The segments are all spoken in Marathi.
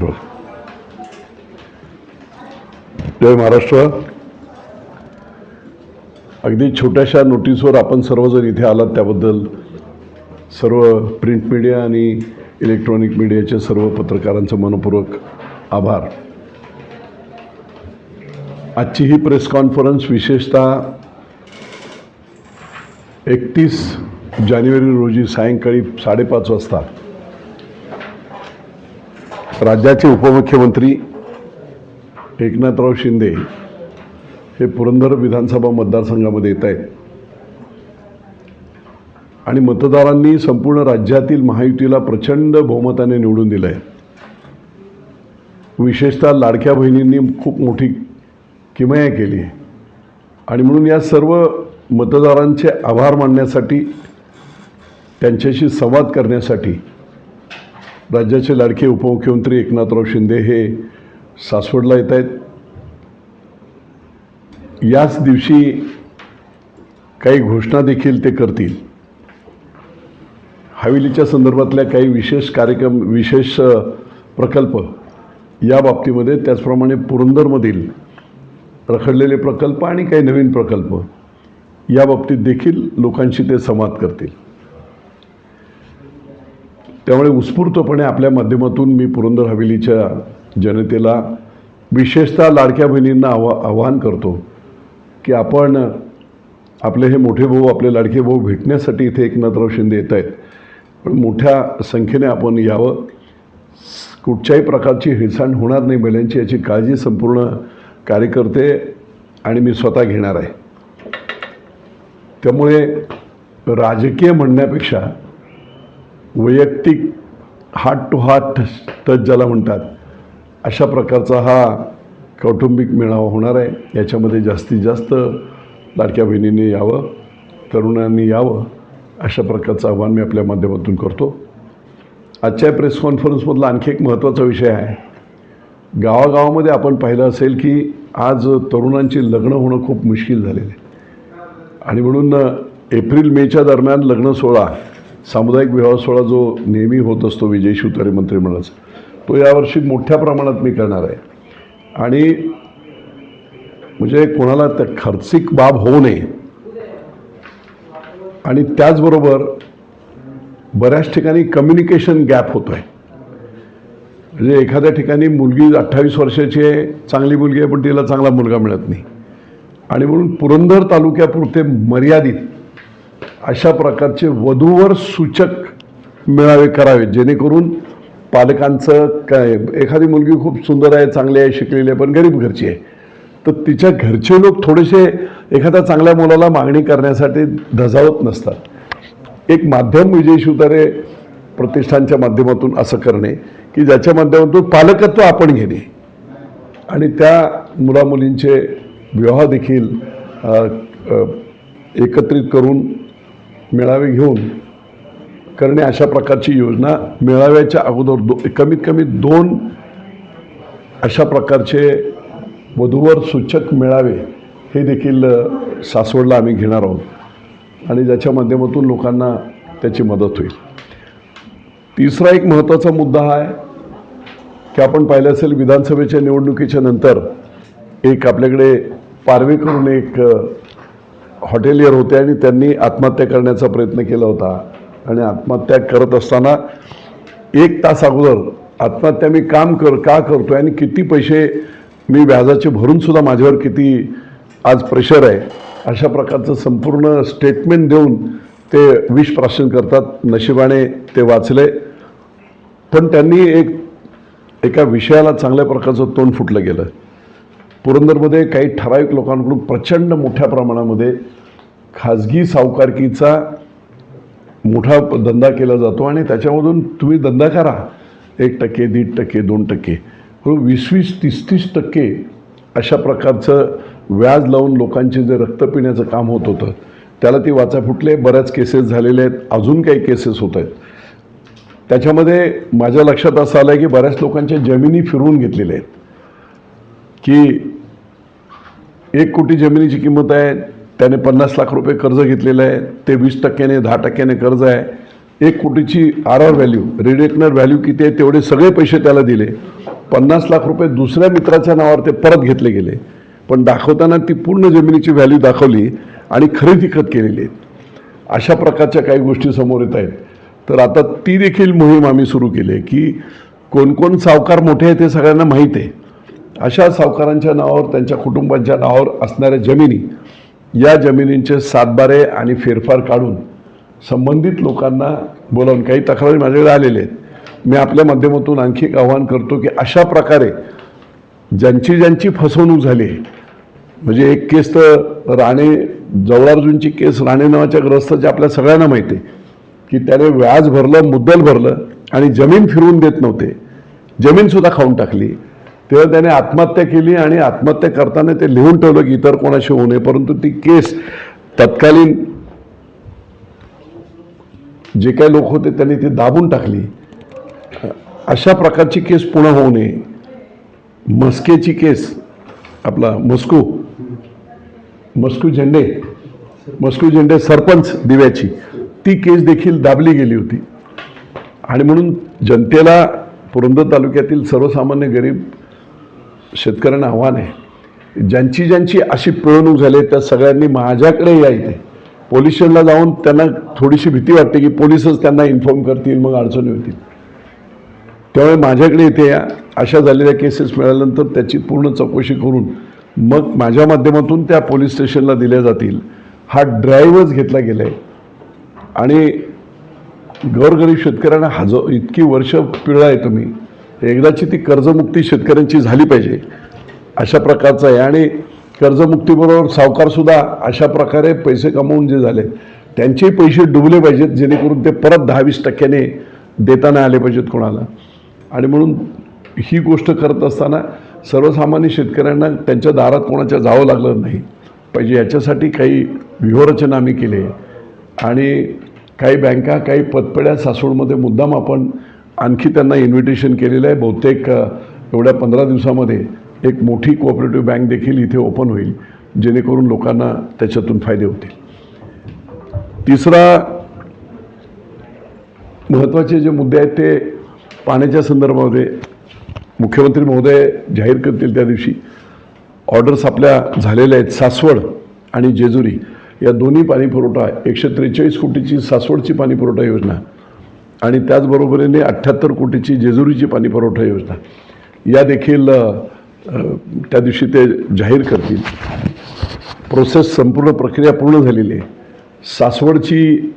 बरोबर. जय महाराष्ट्र अगदी छोट्याशा नोटीसवर आपण सर्वजण इथे आलात त्याबद्दल सर्व प्रिंट मीडिया आणि इलेक्ट्रॉनिक मीडियाच्या सर्व पत्रकारांचं मनपूर्वक आभार आजची ही प्रेस कॉन्फरन्स विशेषतः एकतीस जानेवारी रोजी सायंकाळी साडेपाच वाजता राज्याचे उपमुख्यमंत्री एकनाथराव शिंदे हे पुरंदर विधानसभा मतदारसंघामध्ये येत आहेत. आणि मतदारांनी संपूर्ण राज्यातील महायुतीला प्रचंड बहुमताने निवडून दिलं आहे विशेषतः लाडक्या बहिणींनी खूप मोठी किमया केली आहे. आणि म्हणून या सर्व मतदारांचे आभार मानण्यासाठी त्यांच्याशी संवाद करण्यासाठी राज्याचे लाडके उपमुख्यमंत्री एकनाथराव शिंदे हे सासवडला येत आहेत. याच दिवशी काही घोषणा देखील ते करतील. हवेलीच्या संदर्भातल्या काही विशेष कार्यक्रम विशेष प्रकल्प या बाबतीमध्ये त्याचप्रमाणे पुरंदरमधील रखडलेले प्रकल्प आणि काही नवीन प्रकल्प या बाबतीत देखील लोकांशी ते संवाद करतील. त्यामुळे उत्स्फूर्तपणे आपल्या माध्यमातून मी पुरंदर हवेलीच्या जनतेला विशेषतः लाडक्या बहिणींना आवा आवाहन करतो की आपण आपले हे मोठे भाऊ आपले लाडके भाऊ भेटण्यासाठी इथे एकनाथराव शिंदे येत आहेत. पण मोठ्या संख्येने आपण यावं. कुठच्याही प्रकारची हिळसांड होणार नाही. बैलांची याची काळजी संपूर्ण कार्यकर्ते आणि मी स्वतः घेणार आहे. त्यामुळे राजकीय म्हणण्यापेक्षा वैयक्तिक हार्ट टू हार्ट टच ज्याला म्हणतात अशा प्रकारचा हा कौटुंबिक मेळावा होणार आहे. याच्यामध्ये जास्तीत जास्त लाडक्या बहिणींनी यावं तरुणांनी यावं अशा प्रकारचं आव्हान मी आपल्या माध्यमातून करतो. आजच्या प्रेस कॉन्फरन्समधला आणखी एक महत्त्वाचा विषय आहे. गावागावामध्ये आपण पाहिलं असेल की आज तरुणांची लग्न होणं खूप मुश्किल झालेलं आहे. आणि म्हणून एप्रिल मेच्या दरम्यान लग्न सोहळा सामुदायिक विवाह सोहळा जो नेहमी होत असतो विजय शिवतारे मंत्रिमंडळाचा तो यावर्षी मोठ्या प्रमाणात मी करणार आहे. आणि म्हणजे कोणाला त्या खर्चिक बाब होऊ नये. आणि त्याचबरोबर बऱ्याच ठिकाणी कम्युनिकेशन गॅप होतो आहे. म्हणजे एखाद्या ठिकाणी मुलगी अठ्ठावीस वर्षाची आहे चांगली मुलगी आहे पण तिला चांगला मुलगा मिळत नाही. आणि म्हणून पुरंदर तालुक्यापुरते मर्यादित अशा प्रकारचे वधूवर सूचक मेळावे करावे जेणेकरून पालकांचं काय एखादी मुलगी खूप सुंदर आहे चांगली आहे शिकलेली आहे पण गरीब घरची आहे. तर तिच्या घरचे लोक थोडेसे एखाद्या चांगल्या मुलाला मागणी करण्यासाठी धजावत नसतात. एक माध्यम विजय शिवतारे प्रतिष्ठानच्या माध्यमातून असं करणे की ज्याच्या माध्यमातून पालकत्व आपण घेणे. आणि त्या मुलामुलींचे विवाह देखील एकत्रित करून मेळावे घेऊन करणे अशा प्रकारची योजना मेळाव्याच्या अगोदर दो कमीत कमी दोन अशा प्रकारचे वधूवर सूचक मेळावे हे देखील सासवडला आम्ही घेणार आहोत. आणि ज्याच्या माध्यमातून लोकांना त्याची मदत होईल. तिसरा एक महत्त्वाचा मुद्दा हा आहे की आपण पाहिलं असेल विधानसभेच्या निवडणुकीच्या नंतर एक आपल्याकडे पारवे करून एक हॉटेलियर होते आणि त्यांनी आत्महत्या करण्याचा प्रयत्न केला होता. आणि आत्महत्या करत असताना एक तास अगोदर आत्महत्या मी काम कर का करतोय आणि किती पैसे मी व्याजाचे भरूनसुद्धा माझ्यावर किती आज प्रेशर आहे अशा प्रकारचं संपूर्ण स्टेटमेंट देऊन ते विष प्राशन करतात. नशिबाने ते वाचले. पण त्यांनी एक एका विषयाला चांगल्या प्रकारचं तोंड फुटलं गेलं. पुरंदरमध्ये काही ठराविक लोकांकडून प्रचंड मोठ्या प्रमाणामध्ये खाजगी सावकारकीचा मोठा धंदा केला जातो आणि त्याच्यामधून तुम्ही धंदा करा. एक टक्के दीड टक्के दोन टक्के. पण वीस वीस तीस तीस टक्के अशा प्रकारचं व्याज लावून लोकांचे जे रक्त पिण्याचं काम होत होतं त्याला ती वाचा फुटले. बऱ्याच केसेस झालेले आहेत. अजून काही केसेस होत आहेत. त्याच्यामध्ये माझ्या लक्षात असं आलं आहे की बऱ्याच लोकांच्या जमिनी फिरवून घेतलेल्या आहेत. की एक कोटी जमिनीची किंमत आहे त्याने पन्नास लाख रुपये कर्ज घेतलेलं आहे. ते वीस टक्क्याने दहा टक्क्याने कर्ज आहे. एक कोटीची R R value ready reckoner value किती आहे तेवढे सगळे पैसे त्याला दिले. पन्नास लाख रुपये दुसऱ्या मित्राच्या नावावर ते परत घेतले गेले. पण दाखवताना ती पूर्ण जमिनीची व्हॅल्यू दाखवली आणि खरेदी खत केलेली आहेत. अशा प्रकारच्या काही गोष्टी समोर येत आहेत. तर आता ती देखील मोहीम आम्ही सुरू केली आहे की कोण कोण सावकार मोठे आहेत हे सगळ्यांना माहीत आहे. अशा सावकारांच्या नावावर त्यांच्या कुटुंबांच्या नावावर असणाऱ्या जमिनी या जमिनींचे सातबारे आणि फेरफार काढून संबंधित लोकांना बोलावून काही तक्रारी माझ्याकडे आलेल्या आहेत. मी आपल्या माध्यमातून आणखी एक आवाहन करतो की अशा प्रकारे ज्यांची ज्यांची फसवणूक झाली आहे म्हणजे एक केस तर राणे जवळार्जूंची केस राणे नावाच्या ग्रस्ताची आपल्या सगळ्यांना माहिती आहे की त्याने व्याज भरलं मुद्दल भरलं आणि जमीन फिरवून देत नव्हते. जमीनसुद्धा खाऊन टाकली. तेव्हा त्याने आत्महत्या केली आणि आत्महत्या करताना ते लिहून ठेवलं की इतर कोणाशी होऊ नये. परंतु ती केस तत्कालीन जे काही लोक होते त्यांनी ती दाबून टाकली. अशा प्रकारची केस पुन्हा होऊ नये. मस्केची केस आपला मस्कू मस्कू झेंडे मस्कू झेंडे सरपंच दिव्याची ती केस देखील दाबली गेली होती. आणि म्हणून जनतेला पुरंदर तालुक्यातील सर्वसामान्य गरीब शेतकऱ्यांना आव्हान आहे. ज्यांची ज्यांची अशी पिळवणूक झाली आहे, त्या सगळ्यांनी माझ्याकडे या इथे. पोलीस स्टेशनला जाऊन त्यांना थोडीशी भीती वाटते की पोलीसच त्यांना इन्फॉर्म करतील मग अडचणी होतील. त्यामुळे माझ्याकडे इथे या. अशा झालेल्या केसेस मिळाल्यानंतर त्याची पूर्ण चौकशी करून मग माझ्या माध्यमातून त्या पोलीस स्टेशनला दिल्या जातील. हा ड्राईव्हच घेतला गेला आहे. आणि गौरगरीब शेतकऱ्यांना हजो इतकी वर्ष पिळला आहे तुम्ही. एकदाची ती कर्जमुक्ती शेतकऱ्यांची झाली पाहिजे अशा प्रकारचं आहे. आणि कर्जमुक्तीबरोबर सावकारसुद्धा अशा प्रकारे पैसे कमवून जे झाले त्यांचे पैसे डुबले पाहिजेत जेणेकरून ते परत दहा वीस टक्क्याने देताना आले पाहिजेत कोणाला. आणि म्हणून ही गोष्ट करत असताना सर्वसामान्य शेतकऱ्यांना त्यांच्या दारात कोणाच्या जावं लागलं नाही. पाहिजे याच्यासाठी काही व्यूहरचना आम्ही केली आहे. आणि काही बँका काही पतपेढ्या सासवडमध्ये मुद्दाम आपण आणखी त्यांना इन्व्हिटेशन केलेलं आहे. बहुतेक एवढ्या पंधरा दिवसामध्ये एक मोठी कोऑपरेटिव्ह बँक देखील इथे ओपन होईल जेणेकरून लोकांना त्याच्यातून फायदे होतील. तिसरा महत्त्वाचे जे मुद्दे आहेत ते पाण्याच्या संदर्भामध्ये मुख्यमंत्री महोदय जाहीर करतील त्या दिवशी. ऑर्डर्स आपल्या झालेल्या आहेत. सासवड आणि जेजुरी या दोन्ही पाणीपुरवठा एकशे त्रेचाळीस कोटीची सासवडची पाणीपुरवठा योजना आणि त्याचबरोबरीने अठ्ठ्याहत्तर कोटीची जेजुरीची पाणी पुरवठा योजना. या देखील त्या दिवशी ते जाहीर करतील. प्रोसेस संपूर्ण प्रक्रिया पूर्ण झालेली आहे. सासवडची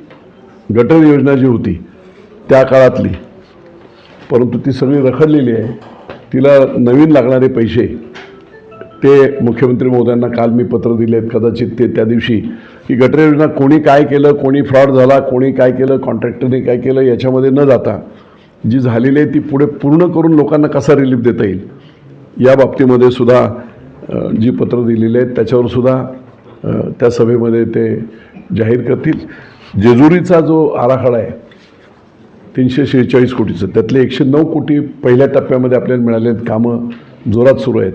गटर योजना जी होती त्या काळातली परंतु ती सगळी रखडलेली आहे. तिला नवीन लागणारे पैसे ते मुख्यमंत्री महोदयांना काल मी पत्र दिले आहेत कदाचित ते त्या दिवशी. की गटरे योजना कोणी काय केलं कोणी फ्रॉड झाला कोणी काय केलं कॉन्ट्रॅक्टरने काय केलं याच्यामध्ये न जाता जी झालेली आहे ती पुढे पूर्ण करून लोकांना कसा रिलीफ देता येईल? या बाबतीमध्ये सुद्धा जी पत्र दिलेली आहेत त्याच्यावर सुद्धा त्या सभेमध्ये ते जाहीर करतील. जेजुरीचा जो आराखडा आहे तीनशे शेहेचाळीस कोटीचं त्यातले एकशे नऊ कोटी पहिल्या टप्प्यामध्ये आपल्याला मिळाले आहेत कामं जोरात सुरू आहेत.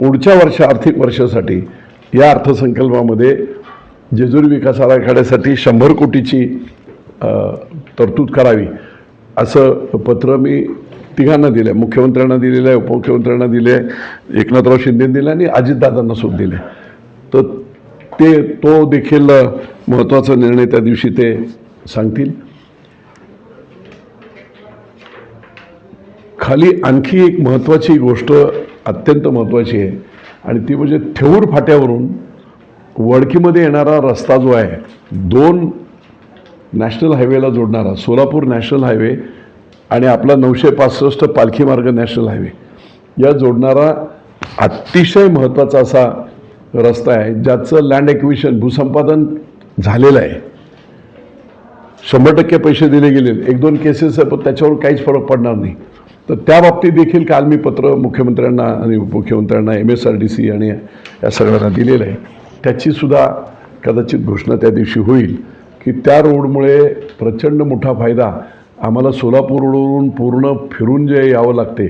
पुढच्या वर्ष आर्थिक वर्षासाठी या अर्थसंकल्पामध्ये जेजुरी विकास आराखड्यासाठी शंभर कोटीची तरतूद करावी असं पत्र मी तिघांना दिलं आहे मुख्यमंत्र्यांना दिलेलं आहे उपमुख्यमंत्र्यांना दिले आहे एकनाथराव शिंदे दिलं आणि अजितदादांना सुद्धा दिले तर ते तो देखील महत्त्वाचा निर्णय त्या दिवशी ते सांगतील. खाली आणखी एक महत्त्वाची गोष्ट अत्यंत महत्त्वाची आहे. आणि ती म्हणजे थेऊर फाट्यावरून वडकीमध्ये येणारा रस्ता जो आहे दोन नॅशनल हायवेला जोडणारा सोलापूर नॅशनल हायवे आणि आपला नऊशे पासष्ट पालखी मार्ग नॅशनल हायवे या जोडणारा अतिशय महत्त्वाचा असा रस्ता आहे ज्याचं लँड एक्विशन भूसंपादन झालेलं आहे. शंभर टक्के पैसे दिले गेले एक दोन केसेस आहे पण त्याच्यावर काहीच फरक पडणार नाही. तर त्या बाबतीत देखील काल मी पत्र मुख्यमंत्र्यांना आणि उपमुख्यमंत्र्यांना M S R D C आणि या सगळ्यांना दिलेलं आहे. त्याचीसुद्धा कदाचित घोषणा त्या दिवशी होईल की त्या रोडमुळे प्रचंड मोठा फायदा आम्हाला सोलापूर रोडवरून पूर्ण फिरून जे यावं लागते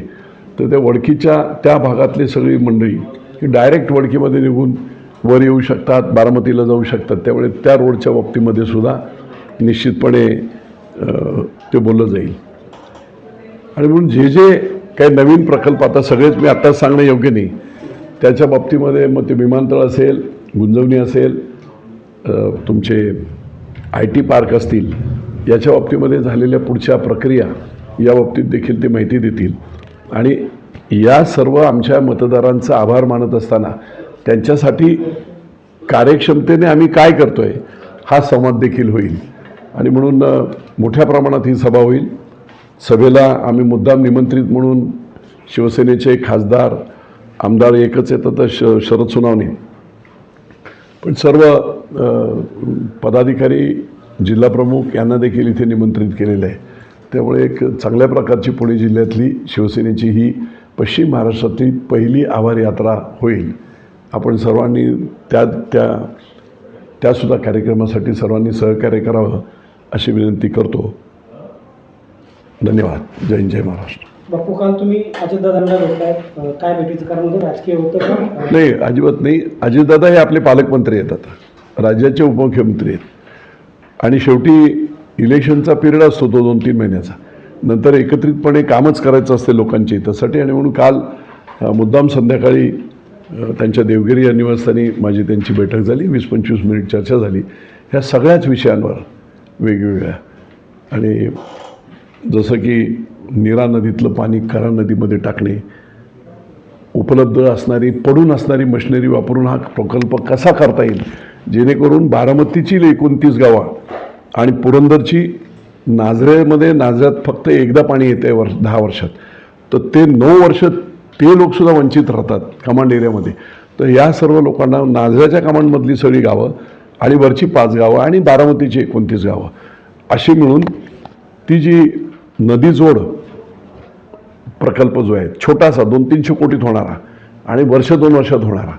तर त्या वडकीच्या त्या भागातली सगळी मंडळी ही डायरेक्ट वडकीमध्ये निघून वर येऊ शकतात बारामतीला जाऊ शकतात. त्यामुळे त्या रोडच्या बाबतीमध्ये सुद्धा निश्चितपणे ते बोललं जाईल. आणि म्हणून जे जे काही नवीन प्रकल्प आता सगळेच मी आत्ताच सांगणं योग्य नाही. त्याच्या बाबतीमध्ये मग ते विमानतळ असेल गुंजवणी असेल तुमचे आय टी पार्क असतील याच्या बाबतीमध्ये झालेल्या पुढच्या प्रक्रिया या बाबतीत देखील ते माहिती देतील. आणि या सर्व आमच्या मतदारांचा आभार मानत असताना त्यांच्यासाठी कार्यक्षमतेने आम्ही काय करतो आहे हा संवाद देखील होईल. आणि म्हणून मोठ्या प्रमाणात ही सभा होईल. सभेला आम्ही मुद्दाम निमंत्रित म्हणून शिवसेनेचे खासदार आमदार एकच येतात तर श शरद सुनावणी. पण सर्व पदाधिकारी जिल्हाप्रमुख यांना देखील इथे निमंत्रित केलेलं आहे. त्यामुळे एक चांगल्या प्रकारची पुणे जिल्ह्यातली शिवसेनेची ही पश्चिम महाराष्ट्रातली पहिली आभार यात्रा होईल. आपण सर्वांनी त्या त्या त्यासुद्धा कार्यक्रमासाठी सर्वांनी सहकार्य करावं अशी विनंती करतो. धन्यवाद. जय जय महाराष्ट्र. बापू काल तुम्ही अजितदादांना भेटलाय. काय भेटीचं कारण होतं? राजकीय होतं नाही अजिबात नाही. अजितदादा हे आपले पालकमंत्री आहेत आता. राज्याचे उपमुख्यमंत्री आहेत. आणि शेवटी इलेक्शनचा पिरियड असतो तो दोन तीन महिन्याचा. नंतर एकत्रितपणे कामच करायचं असते लोकांची त्यासाठी. आणि म्हणून काल मुद्दाम संध्याकाळी त्यांच्या देवगिरी या निवासस्थानी माझी त्यांची बैठक झाली. वीस पंचवीस मिनिट चर्चा झाली. ह्या सगळ्याच विषयांवर वेगवेगळ्या. आणि जसं की नीरा नदीतलं पाणी करा नदीमध्ये टाकणे उपलब्ध असणारी पडून असणारी मशिनरी वापरून हा प्रकल्प कसा करता येईल? जेणेकरून बारामतीची एकोणतीस गावं आणि पुरंदरची नाझऱ्यामध्ये नाझऱ्यात फक्त एकदा पाणी येते वर्ष दहा वर्षात. तर ते नऊ वर्ष ते लोकसुद्धा वंचित राहतात कमांड एरियामध्ये. तर या सर्व लोकांना नाझऱ्याच्या कमांडमधली सगळी गावं आणि वरची पाच गावं आणि बारामतीची एकोणतीस गावं अशी मिळून ती जी नदी जोड प्रकल्प जो आहे छोटासा दोन तीनशे कोटीत होणारा आणि वर्ष दोन वर्षात होणारा.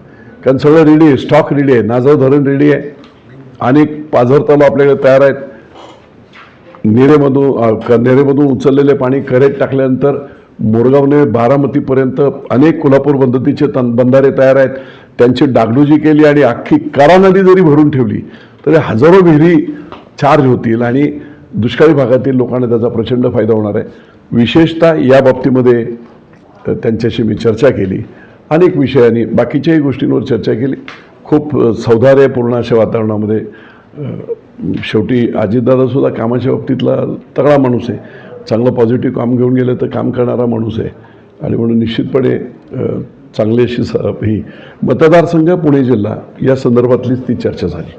कारण सगळं रेडी आहे स्टॉक रेडी आहे नाझर धरण रेडी आहे. अनेक पाझर तलाव आपल्याकडे तयार आहेत. नेरेमधून क- नेरेमधून उचललेले पाणी करेत टाकल्यानंतर मोरगावने बारामतीपर्यंत अनेक कोल्हापूर पद्धतीचे तन बंधारे तयार आहेत. त्यांची डागडुजी केली आणि अख्खी करा नदी जरी भरून ठेवली तरी हजारो विहिरी चार्ज होतील. आणि दुष्काळी भागातील लोकांना त्याचा प्रचंड फायदा होणार आहे. विशेषतः या बाबतीमध्ये त्यांच्याशी मी चर्चा केली. अनेक विषयांनी बाकीच्याही गोष्टींवर चर्चा केली. खूप सौधार्यपूर्ण अशा वातावरणामध्ये शेवटी अजितदादासुद्धा कामाच्या बाबतीतला तगडा माणूस आहे. चांगलं पॉझिटिव्ह काम घेऊन गेलं तर काम करणारा माणूस आहे. आणि म्हणून निश्चितपणे चांगली अशी स ही मतदारसंघ पुणे जिल्हा या संदर्भातलीच ती चर्चा झाली.